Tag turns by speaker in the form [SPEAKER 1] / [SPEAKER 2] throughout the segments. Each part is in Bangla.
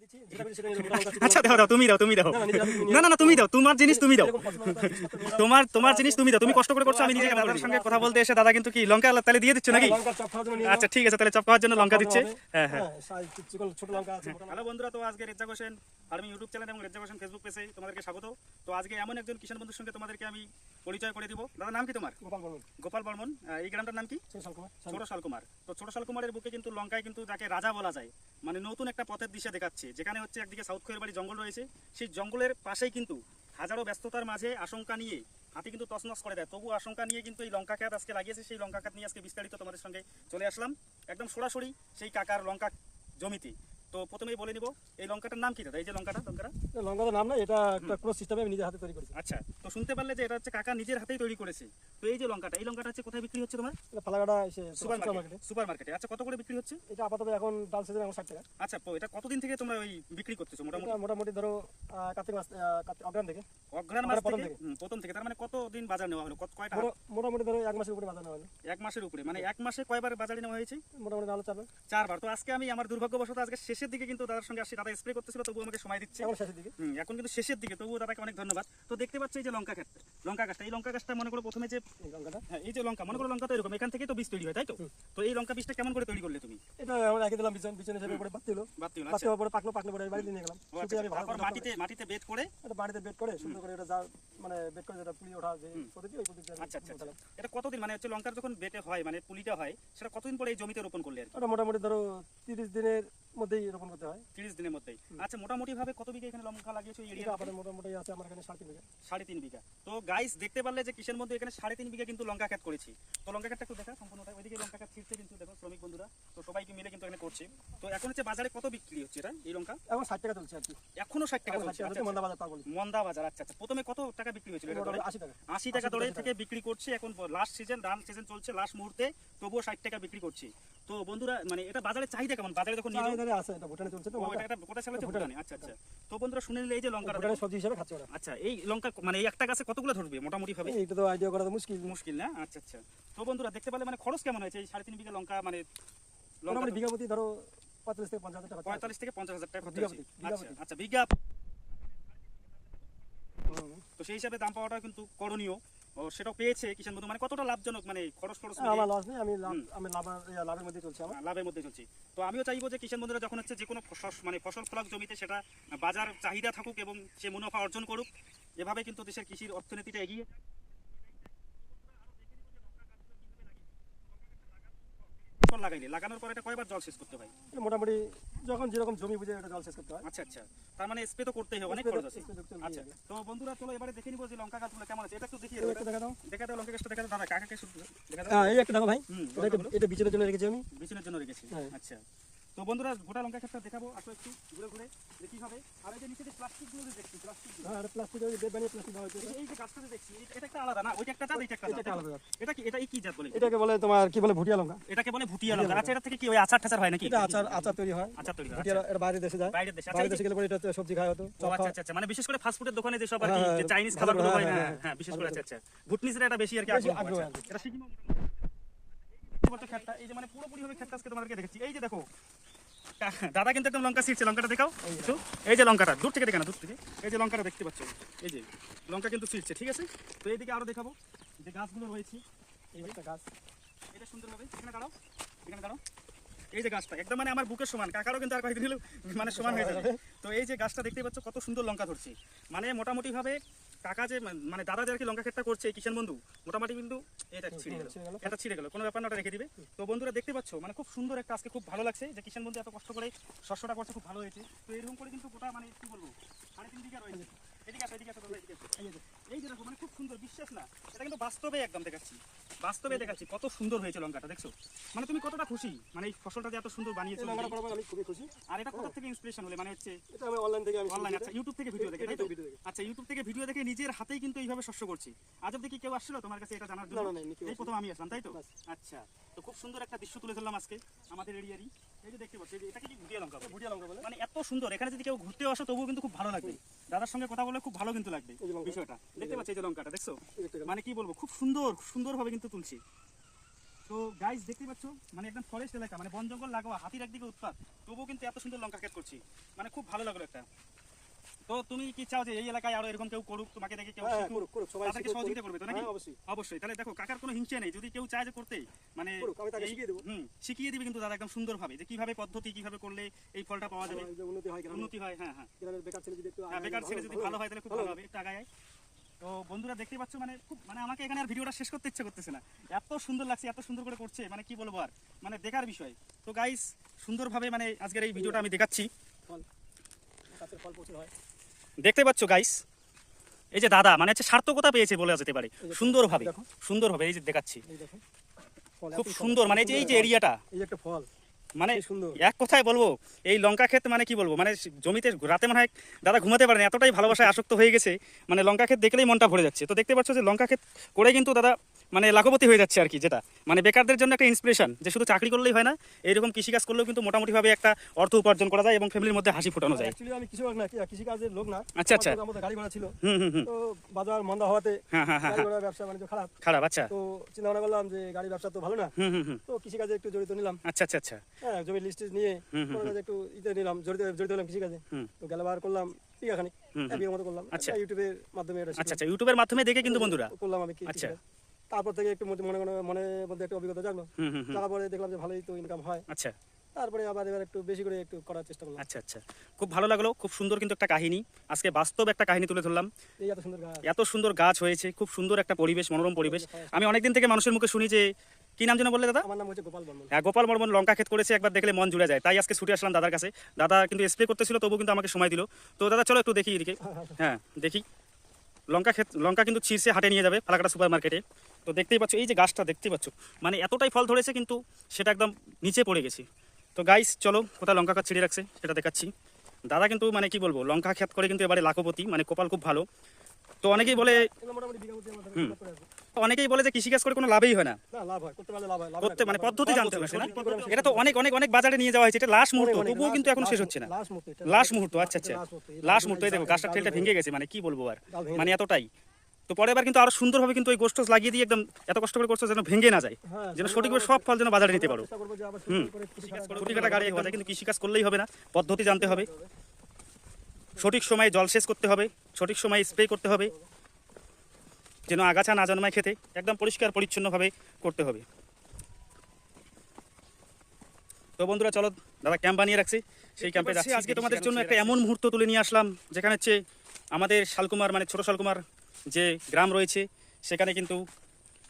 [SPEAKER 1] আচ্ছা দাও দাও তুমি দাও তুমি দাও।
[SPEAKER 2] না, না, তুমি
[SPEAKER 1] না তুমি দাও তোমার জিনিস তুমি দাও। তোমার তোমার জিনিস তুমি দাও তুমি কষ্ট করে করছ আমি নিজে দাদার সঙ্গে কথা বলতে এসে দাদা কিন্তু কি লঙ্কা তাহলে দিয়ে দিচ্ছ নাকি?
[SPEAKER 2] নিয়ে
[SPEAKER 1] আচ্ছা ঠিক আছে তাহলে চপ খাওয়ার জন্য লঙ্কা দিচ্ছে। হ্যাঁ হ্যাঁ।
[SPEAKER 2] হ্যাঁ, ছোট লঙ্কা আছে
[SPEAKER 1] হ্যালো বন্ধুরা তো আজকে Rezza Hossain farming YouTube channel এবং রেজ্জা হোসেন ফেসবুক পেজে তোমাদেরকে স্বাগত। তো আজকে এমন একজন কিষাণ বন্ধুর সঙ্গে তোমাদেরকে আমি পরিচয় করে দিব। দাদা নাম কি তোমার?
[SPEAKER 2] গোপাল বর্মন।
[SPEAKER 1] গোপাল বর্মন। এই গ্রামটার নাম কি?
[SPEAKER 2] ছোট শালকুমার
[SPEAKER 1] তো ছোট শালকুমারের বুকে কিন্তু লঙ্কায় কিন্তু যাকে রাজা বলা যায়। মানে নতুন একটা পথের দিশা দেখাচ্ছে যেখানে হচ্ছে একদিকে সাউথ খয়ের বাড়ি জঙ্গল রয়েছে। সেই জঙ্গলের পাশেই কিন্তু হাজারো ব্যস্ততার মাঝে আশঙ্কা নিয়ে হাতি কিন্তু তছনছ করে দেয়। তবু আশঙ্কা নিয়ে কিন্তু এই লঙ্কা খাত আজকে লাগিয়েছে। সেই লঙ্কা খাত নিয়ে আজকে বিস্তারিত তোমাদের সঙ্গে চলে আসলাম। একদম সরাসরি সেই কাকার লঙ্কা জমিতে। তো প্রথমেই বলে নিব এই লঙ্কাটার নাম কি দাদা? এই যে লঙ্কাটা লঙ্কাটা।
[SPEAKER 2] লঙ্কার নাম না এটা একটা সিস্টেমে আমি নিজের হাতে তৈরি করেছি।
[SPEAKER 1] আচ্ছা তো শুনতে পারলে যে এটা হচ্ছে কাকা নিজের হাতেই তৈরি করেছে। তো এই যে লঙ্কাটা এই লঙ্কাটা হচ্ছে কোথায় বিক্রি হচ্ছে তোমার? সুপার মার্কেটে সুপার মার্কেটে আচ্ছা কত করে বিক্রি হচ্ছে?
[SPEAKER 2] এটা আপাতত এখন ডাল সিজন এখন ষাট টাকা।
[SPEAKER 1] আচ্ছা তো এটা কতদিন থেকে তোমরা ওই বিক্রি করতেছো মোটামুটি?
[SPEAKER 2] মোটামুটি ধরো কার্তিক মাস অগ্রাম থেকে।
[SPEAKER 1] অগ্রহায়ণ মাস
[SPEAKER 2] প্রথম
[SPEAKER 1] থেকে। প্রথম থেকে। তার মানে কত দিন বাজার নেওয়া হলো? কত কয়টা?
[SPEAKER 2] মোটামুটি ধরো এক মাসের উপরে বাজার নেওয়া হলো।
[SPEAKER 1] এক মাসের উপরে। মানে এক মাসে কয়বার বাজারে নেওয়া হয়েছে?
[SPEAKER 2] মোটামুটি নাহলে চারবে
[SPEAKER 1] চারবার। তো আজকে আমি আমার দুর্ভাগ্যবশত আজকে শেষের দিকে কিন্তু দাদার সঙ্গে আসছি। দাদা স্প্রে করতেছিল তবু আমাকে সময় দিচ্ছে।
[SPEAKER 2] এখন শেষের দিকে?
[SPEAKER 1] হুম, এখন কিন্তু শেষের দিকে তবুও দাদাকে অনেক ধন্যবাদ। তো দেখতে পাচ্ছি এই যে লঙ্কা গাছটা লঙ্কা গাছটা এই লঙ্কা গাছটা মনে করো প্রথমে যে
[SPEAKER 2] লঙ্কাটা?
[SPEAKER 1] হ্যাঁ, এই যে লঙ্কা মনে করো লঙ্কা তো এরকম এখান থেকেই তো বীজ তৈরি হয় তাই তো? তো এই লঙ্কা বীজটা কেমন করে তৈরি করলে তুমি?
[SPEAKER 2] এটা আমরা রেখে দিলাম বিছন বিছনে হিসেবে পরে
[SPEAKER 1] বাদ আচ্ছা।
[SPEAKER 2] পরে পাকলো পাকলো পরে নিয়ে গেলাম। শুকিয়ে
[SPEAKER 1] আচ্ছা,
[SPEAKER 2] আমি ভালো করে
[SPEAKER 1] মাটিতে মাটিতে বেড করে?
[SPEAKER 2] এটা বেড করে সুন্দর করে এটা যা মানে বেড করে যেটা পুড়িয়ে ওঠা যে পদ্ধতি ওই পদ্ধতি
[SPEAKER 1] আচ্ছা আচ্ছা আচ্ছা। এটা কতদিন মানে হচ্ছে লঙ্কার যখন বেটে হয় মানে পুলিটা হয় সেটা কতদিন পরে এই জমিতে রোপণ করলে আর
[SPEAKER 2] মোটামুটি ধরো তিরিশ দিনের মধ্যেই রোপণ করতে হয়।
[SPEAKER 1] তিরিশ দিনের মধ্যেই। আচ্ছা মোটামুটি ভাবে কত বিঘা এখানে লঙ্কা লাগিয়েছো এরিয়া
[SPEAKER 2] আপাতত মোটামুটি আছে আমার এখানে সাড়ে তিন বিঘা।
[SPEAKER 1] সাড়ে তিন বিঘা। তো গাইস দেখতে পারলে যে মধ্যে এখানে সাড়ে তিন বিঘা কিন্তু লঙ্কা করেছি। তো লঙ্কা একটু দেখা সম্পূর্ণটা ওইদিকে লঙ্কা ছিটছে কিন্তু দেখো শ্রমিক বন্ধুরা। তো সবাইকে মিলে কিন্তু এখানে করছে। তো এখন হচ্ছে বাজারে কত বিক্রি হচ্ছে এটা এই লঙ্কা?
[SPEAKER 2] এখন ষাট টাকা চলছে আর কি।
[SPEAKER 1] এখনও ষাট টাকা চলছে আচ্ছা,
[SPEAKER 2] মন্দা বাজার
[SPEAKER 1] আচ্ছা। মন্দা বাজার আচ্ছা আচ্ছা। প্রথমে কত টাকা বিক্রি হয়েছিল এটা
[SPEAKER 2] আশি টাকা।
[SPEAKER 1] আশি টাকা
[SPEAKER 2] 80
[SPEAKER 1] দরে থেকে বিক্রি করছে এখন লাস্ট সিজন ধান সিজন চলছে লাস্ট মুহূর্তে। তবুও ষাট টাকা বিক্রি করছি। তো বন্ধুরা মানে এটা বাজারে চাহিদা কেমন? বাজারে যখন নিয়ে
[SPEAKER 2] ধরে আছে এটা ভুটানে চলছে তো
[SPEAKER 1] এটা একটা গোটা চালাচ্ছে
[SPEAKER 2] ভুটানে।
[SPEAKER 1] আচ্ছা আচ্ছা। তো বন্ধুরা শুনে নিলে এই যে লঙ্কাটা
[SPEAKER 2] ভুটানের সবজি হিসাবে খাচ্ছে ওরা।
[SPEAKER 1] আচ্ছা এই লঙ্কা মানে এই একটা গাছে কতগুলো ধরবে? মোটামুটি ভাবে।
[SPEAKER 2] এইটা তো আইডিয়া করা তো মুশকিল।
[SPEAKER 1] মুশকিল না? আচ্ছা আচ্ছা। তো বন্ধুরা দেখতে পেলে মানে খরচ কেমন হয়েছে? এই সাড়ে তিন বিঘা লঙ্কা মানে লঙ্কা
[SPEAKER 2] বিঘা প্রতি ধরো পঁয়তাল্লিশ থেকে পঞ্চাশ হাজার টাকা
[SPEAKER 1] পঁয়তাল্লিশ থেকে পঞ্চাশ হাজার টাকা খরচ আচ্ছা আচ্ছা বিঘা তো সেই হিসাবে দাম পাওয়াটা কিন্তু করণীয়। ও সেটাও পেয়েছে কিষাণ বন্ধু। মানে কতটা লাভজনক মানে খরচ খরচ
[SPEAKER 2] হ্যাঁ, আমার লস নেই আমি লাভ আমি লাভের মধ্যে চলছে আমার।
[SPEAKER 1] লাভের মধ্যে চলছি। তো আমিও চাইব যে কিষাণ বন্ধুরা যখন হচ্ছে যে কোনো মানে ফসল ফলাক জমিতে সেটা বাজার চাহিদা থাকুক এবং সে মুনাফা অর্জন করুক। এভাবে কিন্তু দেশের কৃষির অর্থনীতিটা এগিয়ে লাগাইলে লাগানোর পরে এটা কয়বার জল করতে হয়?
[SPEAKER 2] মোটামুটি যখন যেরকম জমি বুঝে এটা জল সেচ করতে হয়।
[SPEAKER 1] আচ্ছা আচ্ছা। তার মানে স্প্রে তো করতেই হবে অনেক খরচ আছে। আচ্ছা তো বন্ধুরা চলো এবারে দেখে নিব যে লঙ্কা গাছগুলো কেমন আছে। এটা একটু দেখিয়ে দাও
[SPEAKER 2] দেখা দাও
[SPEAKER 1] দেখা দাও লঙ্কা গাছটা দেখা দাও। দাদা কাকাকে দেখা দাও।
[SPEAKER 2] হ্যাঁ এই একটা দেখো ভাই। এটা বিচের জন্য রেখেছি আমি।
[SPEAKER 1] বিচনের জন্য রেখেছি।
[SPEAKER 2] হ্যাঁ।
[SPEAKER 1] আচ্ছা। তো বন্ধুরা গোটা লঙ্কা ক্ষেতটা দেখাবো আসো একটু ঘুরে ঘুরে দেখি হবে আর এই যে নিচে যে প্লাস্টিকগুলো যে দেখছি প্লাস্টিক
[SPEAKER 2] হ্যাঁ প্লাস্টিক বেড বানিয়ে প্লাস্টিক হয়েছে
[SPEAKER 1] এই যে গাছটা যে দেখছি এটা- একটা আলাদা না ওইটা একটা জাত এটা একটা
[SPEAKER 2] এটা আলাদা
[SPEAKER 1] এটা কি এটা কি জাত বলে
[SPEAKER 2] এটাকে বলে তোমার কি বলে ভুটিয়া লঙ্কা
[SPEAKER 1] এটাকে বলে ভুটিয়া লঙ্কা আচ্ছা এটা থেকে কি ওই আচার টাচার হয় নাকি
[SPEAKER 2] এটা আচার আচার তৈরি হয়
[SPEAKER 1] আচার তৈরি হয়
[SPEAKER 2] ভুটিয়া এটা বাইরের দেশে যায়
[SPEAKER 1] বাইরের দেশে আচ্ছা যে-
[SPEAKER 2] দেশে গেলে পরে এটা সবজি খায় হতো
[SPEAKER 1] আচ্ছা আচ্ছা আচ্ছা মানে বিশেষ করে ফাস্ট ফুডের দোকানে যে সব আর কি
[SPEAKER 2] হ্যাঁ,
[SPEAKER 1] যে
[SPEAKER 2] হ্যাঁ,
[SPEAKER 1] চাইনিজ খাবারগুলো হয়
[SPEAKER 2] হ্যাঁ,
[SPEAKER 1] হ্যাঁ
[SPEAKER 2] হ্যাঁ,
[SPEAKER 1] হ্যাঁ বিশেষ করে। আচ্ছা আচ্ছা ভুটনিসরা এটা বেশি আর কি আগ্রহ। এটা ক্ষেতটা এই যে মানে পুরোপুরি ভাবে ক্ষেতটা আজকে তোমাদেরকে দেখেছি এই যে দেখো দাদা কিন্তু একদম লঙ্কা ছিটছে লঙ্কাটা দেখাও। একটু। এই যে লঙ্কাটা দূর থেকে দেখে না দূর থেকে। এই যে লঙ্কাটা দেখতে পাচ্ছ এই যে লঙ্কা কিন্তু ছিটছে ঠিক আছে? তো এইদিকে আরও দেখাবো যে গাছগুলো রয়েছে
[SPEAKER 2] এই একটা গাছ।
[SPEAKER 1] এটা সুন্দর হবে এখানে দাঁড়াও এখানে দাঁড়াও। এই যে গাছটা একদম মানে আমার বুকের সমান কাকারও কিন্তু আর কয়েকদিন মানে সমান হয়ে যাবে। তো এই যে গাছটা দেখতে পাচ্ছ কত সুন্দর লঙ্কা ধরছে। মানে মোটামুটি ভাবে কাকা যে মানে দাদা যে আর কি লঙ্কা ক্ষেতটা করছে কিষান বন্ধু মোটামুটি কিন্তু এটা ছিঁড়ে গেল। এটা ছিঁড়ে গেল। কোনো ব্যাপার না ওটা রেখে দিবে। তো বন্ধুরা দেখতে পাচ্ছ মানে খুব সুন্দর একটা আজকে খুব ভালো লাগছে। যে কিষান বন্ধু এত কষ্ট করে শস্যটা করছে খুব ভালো হয়েছে। তো এরকম করে কিন্তু গোটা মানে কি বলব সাড়ে তিন বিঘা রয়েছে। এদিকে আসো এদিকে আসো এদিকে আসো। এই যে, দেখো মানে খুব সুন্দর বিশ্বাস না এটা কিন্তু বাস্তবে একদম দেখাচ্ছি। বাস্তবে দেখাচ্ছি কত সুন্দর হয়েছে লঙ্কাটা দেখছ? মানে তুমি কতটা খুশি? মানে এই ফসলটা যে এত সুন্দর বানিয়েছো
[SPEAKER 2] আমি খুবই খুশি।
[SPEAKER 1] আর এটা কোথা থেকে ইন্সপিরেশন হলে? মানে হচ্ছে
[SPEAKER 2] এটা আমি অনলাইন থেকে আমি
[SPEAKER 1] অনলাইন আচ্ছা ইউটিউব থেকে ভিডিও দেখে তাই তো? আচ্ছা ইউটিউব থেকে ভিডিও দেখে নিজের হাতেই কিন্তু এইভাবে শস্য করছি। আজ অব্দি কি কেউ আসছিল তোমার কাছে এটা জানার জন্য? এই প্রথম আমি আসলাম তাই তো? আচ্ছা তো খুব সুন্দর একটা দৃশ্য তুলে ধরলাম আজকে আমাদের এরিয়ারই। এই যে দেখতে পাচ্ছি এটাকে কি ভুটিয়া লঙ্কা?
[SPEAKER 2] ভুটিয়া লঙ্কা বলে?
[SPEAKER 1] মানে এত সুন্দর এখানে যদি কেউ ঘুরতে আসো তবুও কিন্তু খুব ভালো লাগবে। দাদার সঙ্গে কথা বলে খুব ভালো কিন্তু লাগবে। বিষয়টা। দেখতে পাচ্ছি এই যে লঙ্কাটা দেখছ। মানে কি বলব খুব সুন্দর সুন্দর ভাবে কিন্তু তুলছি। তো গাইজ দেখতে পাচ্ছ মানে একদম ফরেস্ট এলাকা মানে বন জঙ্গল লাগোয়া হাতির একদিকে উৎপাত। তবুও কিন্তু এত সুন্দর লঙ্কা ক্ষেত করছি। মানে খুব ভালো লাগল একটা। তো তুমি কি চাও যে এই এলাকায় আরও এরকম কেউ করুক তোমাকে দেখে কেউ
[SPEAKER 2] হ্যাঁ, হ্যাঁ,
[SPEAKER 1] তাদেরকে সহযোগিতা করবে তো নাকি?
[SPEAKER 2] হ্যাঁ, অবশ্যই।
[SPEAKER 1] অবশ্যই তাহলে দেখো কাকার কোনো হিংসে নেই যদি কেউ চায় যে করতে মানে
[SPEAKER 2] শিখিয়ে
[SPEAKER 1] হুম, শিখিয়ে দিবে কিন্তু দাদা একদম সুন্দরভাবে যে কীভাবে পদ্ধতি কীভাবে করলে এই ফলটা পাওয়া যাবে।
[SPEAKER 2] উন্নতি হয়
[SPEAKER 1] উন্নতি হয় হ্যাঁ হ্যাঁ।
[SPEAKER 2] বেকার ছেলে যদি একটু
[SPEAKER 1] বেকার ছেলে যদি ভালো হয় তাহলে খুব ভালো হবে একটু আগায়। তো বন্ধুরা দেখতে পাচ্ছ মানে খুব মানে আমাকে এখানে আর ভিডিওটা শেষ করতে ইচ্ছে করতেছে না। এত সুন্দর লাগছে এত সুন্দর করে করছে মানে কি বলব আর মানে দেখার বিষয়। তো গাইস সুন্দরভাবে মানে আজকের এই ভিডিওটা আমি দেখাচ্ছি।
[SPEAKER 2] ফল গাছের ফল প্রচুর হয়।
[SPEAKER 1] দেখতে পাচ্ছ গাইস এই যে দাদা মানে হচ্ছে সার্থকতা পেয়েছে বলে যেতে পারে। সুন্দরভাবে। সুন্দরভাবে এই যে দেখাচ্ছি। খুব সুন্দর মানে এই যে এই যে এরিয়াটা
[SPEAKER 2] এই একটা ফল
[SPEAKER 1] মানে
[SPEAKER 2] সুন্দর।
[SPEAKER 1] এক কথায় বলব এই লঙ্কা ক্ষেত মানে কি বলব? মানে জমিতে রাতে মনে হয় দাদা ঘুমাতে পারেন এতটাই ভালোবাসায় আসক্ত হয়ে গেছে। মানে লঙ্কা ক্ষেত দেখলেই মনটা ভরে যাচ্ছে। তো দেখতে পাচ্ছ যে লঙ্কা ক্ষেত করে কিন্তু দাদা মানে লাখপতি হয়ে যাচ্ছে আর কি যেটা। মানে বেকারদের জন্য একটা ইন্সপিরেশন যে শুধু চাকরি করলেই হয় না এইরকম কৃষিকাজ করলেও কিন্তু মোটামুটিভাবে একটা অর্থ উপার্জন করা যায় এবং ফ্যামিলির মধ্যে হাসি ফোটানো যায়।
[SPEAKER 2] আমি কৃষক না কৃষিকাজের লোক না।
[SPEAKER 1] আচ্ছা, আচ্ছা।
[SPEAKER 2] আমাদের গাড়ি ঘোড়া ছিল।
[SPEAKER 1] হুম হুম হুম।
[SPEAKER 2] তো বাজার মন্দা হওয়াতে
[SPEAKER 1] হ্যাঁ হ্যাঁ হ্যাঁ
[SPEAKER 2] গাড়ি ঘোড়া ব্যবসা বাণিজ্য খারাপ।
[SPEAKER 1] খারাপ আচ্ছা।
[SPEAKER 2] তো চিন্তা ভাবনা করলাম যে গাড়ি ব্যবসা তো ভালো না।
[SPEAKER 1] হুম হুম হুম।
[SPEAKER 2] তো কৃষিকাজে একটু জড়িত নিলাম।
[SPEAKER 1] আচ্ছা আচ্ছা আচ্ছা।
[SPEAKER 2] হ্যাঁ জমির লিস্ট নিয়ে একটু ইতে নিলাম জড়িত জড়িত হলাম কৃষিকাজে। তো গেলাবার করলাম এক বিঘা মতো করলাম।
[SPEAKER 1] আচ্ছা।
[SPEAKER 2] ইউটিউবের মাধ্যমে
[SPEAKER 1] আচ্ছা। আচ্ছা ইউটিউবের মাধ্যমে দেখে কিন্তু বন্ধুরা।
[SPEAKER 2] করলাম আমি
[SPEAKER 1] আচ্ছা।
[SPEAKER 2] তারপর থেকে একটু মনে মনে মনে- মধ্যে একটা অভিজ্ঞতা জাগলো। জাগার পরে দেখলাম যে ভালোই তো ইনকাম হয়।
[SPEAKER 1] আচ্ছা।
[SPEAKER 2] তারপরে আবার এবার একটু বেশি করে একটু করার চেষ্টা করলাম।
[SPEAKER 1] আচ্ছা আচ্ছা। খুব ভালো লাগল খুব সুন্দর কিন্তু একটা কাহিনী। আজকে বাস্তব একটা কাহিনী তুলে ধরলাম।
[SPEAKER 2] এত সুন্দর গাছ।
[SPEAKER 1] এত সুন্দর গাছ হয়েছে খুব সুন্দর একটা পরিবেশ মনোরম পরিবেশ। আমি অনেকদিন থেকে মানুষের মুখে শুনি যে কি নাম যেন বললে দাদা?
[SPEAKER 2] আমার নাম হচ্ছে গোপাল বর্মন।
[SPEAKER 1] হ্যাঁ গোপাল বর্মন লঙ্কা ক্ষেত করেছে একবার দেখলে মন জুড়ে যায়। তাই আজকে ছুটে আসলাম দাদার কাছে। দাদা কিন্তু স্প্রে করতেছিল তবু কিন্তু আমাকে সময় দিল। তো দাদা চলো একটু দেখি এদিকে। হ্যাঁ দেখি। লঙ্কা ক্ষেত লঙ্কা কিন্তু ছিঁড়ছে হাটে নিয়ে যাবে ফালাকাটা সুপার মার্কেটে তো দেখতেই পাচ্ছ এই যে গাছটা দেখতেই পাচ্ছ মানে এতটাই ফল ধরেছে কিন্তু সেটা একদম নিচে পড়ে গেছে। তো গাইস চলো কোথায় লঙ্কা গাছ ছিঁড়ে রাখছে সেটা দেখাচ্ছি। দাদা কিন্তু মানে কি বলব লঙ্কা ক্ষেত করে কিন্তু এবারে লাখপতি মানে কপাল খুব ভালো। তো অনেকেই বলে। অনেকেই বলে যে কৃষিকাজ করে কোনো লাভই হয় না।
[SPEAKER 2] করতে
[SPEAKER 1] মানে পদ্ধতি জানতে হবে না? এটা তো অনেক অনেক অনেক বাজারে নিয়ে যাওয়া হয়েছে এটা লাস্ট মুহূর্ত তবুও কিন্তু এখন শেষ হচ্ছে না। লাস্ট মুহূর্ত আচ্ছা আচ্ছা। লাস্ট মুহূর্ত দেখো গাছটা
[SPEAKER 2] ভেঙে
[SPEAKER 1] ভেঙে গেছে মানে কি বলব আর? মানে এতটাই। তো পরের বার কিন্তু আরও সুন্দরভাবে কিন্তু ওই গোষ্ঠ লাগিয়ে দিয়ে একদম এত কষ্ট করে করছ যেন ভেঙে না যায়
[SPEAKER 2] হ্যাঁ,
[SPEAKER 1] যেন সঠিকভাবে সব ফল যেন বাজারে নিতে পারো। হুম। কাটা গাড়ি হওয়া যায় কিন্তু কৃষিকাজ করলেই হবে না পদ্ধতি জানতে হবে। সঠিক সময়ে জলসেচ করতে হবে সঠিক সময়ে স্প্রে করতে হবে যেন আগাছা না জন্মায় খেতে একদম পরিষ্কার পরিচ্ছন্নভাবে করতে হবে। তো বন্ধুরা চলো দাদা ক্যাম্প বানিয়ে রাখছি। সেই ক্যাম্পে যাচ্ছি। আজকে তোমাদের জন্য একটা এমন মুহূর্ত তুলে নিয়ে আসলাম যেখানে হচ্ছে আমাদের শালকুমার মানে ছোট শালকুমার যে গ্রাম রয়েছে সেখানে কিন্তু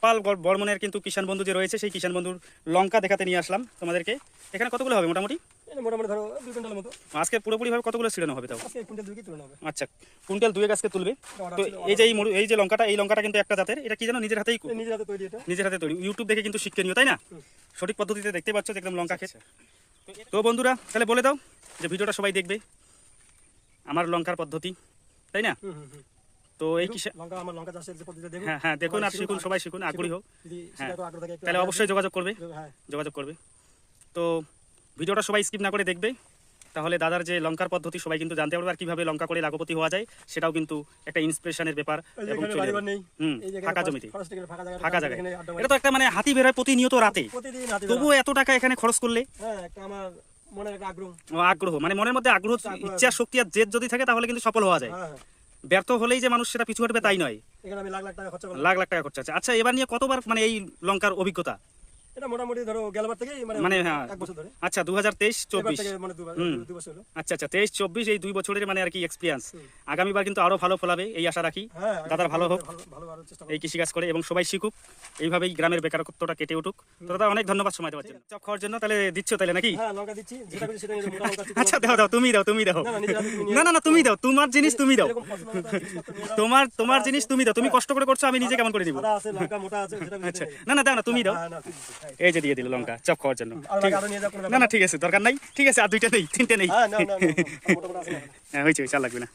[SPEAKER 1] পাল বর- বর্মনের কিন্তু কিষাণ বন্ধু যে রয়েছে সেই কিষাণ বন্ধুর লঙ্কা দেখাতে নিয়ে আসলাম তোমাদেরকে। এখানে কতগুলো হবে মোটামুটি?
[SPEAKER 2] মোটামুটি ধরো দুই কুইন্টালের মতো।
[SPEAKER 1] আজকে পুরোপুরিভাবে কতগুলো ছিড়ানো হবে তাও?
[SPEAKER 2] কুইন্টাল দুই কি তুলে
[SPEAKER 1] আচ্ছা কুইন্টাল তুলবে। তো এই যে এই যে লঙ্কাটা এই লঙ্কাটা কিন্তু একটা জাতের এটা কি যেন নিজের হাতেই
[SPEAKER 2] নিজের হাতে তৈরি এটা।
[SPEAKER 1] নিজের হাতে তৈরি। ইউটিউব দেখে কিন্তু নিও তাই না? সঠিক পদ্ধতিতে দেখতে পাচ্ছ একদম লঙ্কা খেতে তো বন্ধুরা তাহলে বলে দাও যে ভিডিওটা সবাই দেখবে। আমার লঙ্কার পদ্ধতি তাই না। তো এই কি
[SPEAKER 2] লঙ্কা আমার লঙ্কা চাষের যে পদ্ধতি দেখুন।
[SPEAKER 1] হ্যাঁ হ্যাঁ দেখুন আর শিখুন সবাই শিখুন আগ্রহী হোক। হ্যাঁ। তাহলে অবশ্যই যোগাযোগ করবে।
[SPEAKER 2] হ্যাঁ।
[SPEAKER 1] যোগাযোগ করবে। তো ভিডিওটা সবাই স্কিপ না করে দেখবে। তাহলে দাদার যে লঙ্কার পদ্ধতি সবাই কিন্তু জানতে পারবে আর কীভাবে লঙ্কা করে লাখপতি হওয়া যায় সেটাও কিন্তু একটা ইন্সপিরেশনের ব্যাপার এবং ফাঁকা জমিতে।
[SPEAKER 2] ফাঁকা জায়গা
[SPEAKER 1] জায়গায়। এটা তো একটা মানে হাতি বেরোয় প্রতিনিয়ত রাতে। তবুও এত টাকা এখানে খরচ করলে
[SPEAKER 2] আমার মনের আগ্রহ।
[SPEAKER 1] মানে মনের মধ্যে আগ্রহ ইচ্ছা শক্তি আর জেদ যদি থাকে তাহলে কিন্তু সফল হওয়া যায়। ব্যর্থ হলেই যে মানুষ সেটা পিছু হটবে তাই নয়।
[SPEAKER 2] লাখ লাখ টাকা খরচা
[SPEAKER 1] আচ্ছা এবার নিয়ে কতবার মানে এই লঙ্কার অভিজ্ঞতা?
[SPEAKER 2] এটা মোটামুটি ধরো গেলবার থেকে মানে
[SPEAKER 1] মানে হ্যাঁ
[SPEAKER 2] এক বছর ধরে।
[SPEAKER 1] আচ্ছা দু হাজার তেইশ
[SPEAKER 2] এবার
[SPEAKER 1] চব্বিশ।
[SPEAKER 2] থেকে মানে দুবার দুই বছর হলো।
[SPEAKER 1] আচ্ছা আচ্ছা তেইশ চব্বিশ এই দুই বছরের মানে আর কি এক্সপিরিয়েন্স। আগামীবার কিন্তু আরও ভালো ফলাবে এই আশা রাখি।
[SPEAKER 2] হ্যাঁ
[SPEAKER 1] দাদার ভালো হোক। এই কৃষিকাজ করে এবং সবাই শিখুক। এইভাবেই গ্রামের বেকারত্বটা কেটে উঠুক। তো দাদা অনেক ধন্যবাদ সময় দেওয়ার জন্য। চপ খাওয়ার জন্য তাহলে দিচ্ছ তাহলে নাকি?
[SPEAKER 2] হ্যাঁ লঙ্কা দিচ্ছি। যেটা খুশি সেটা
[SPEAKER 1] আচ্ছা দাও দাও তুমি দাও তুমি দাও।
[SPEAKER 2] না, না, তুমি
[SPEAKER 1] না তুমি দাও তোমার জিনিস তুমি দাও। তোমার তোমার জিনিস তুমি দাও। তুমি কষ্ট করে করছ আমি নিজে কেমন করে দিব আচ্ছা। না না দাও না তুমি দাও। এই যে দিয়ে দিল লঙ্কা চপ খাওয়ার জন্য। না না ঠিক আছে দরকার নাই। ঠিক আছে আর দুইটা নেই তিনটে নেই।
[SPEAKER 2] হ্যাঁ।
[SPEAKER 1] হ্যাঁ হয়েছে আর লাগবে না।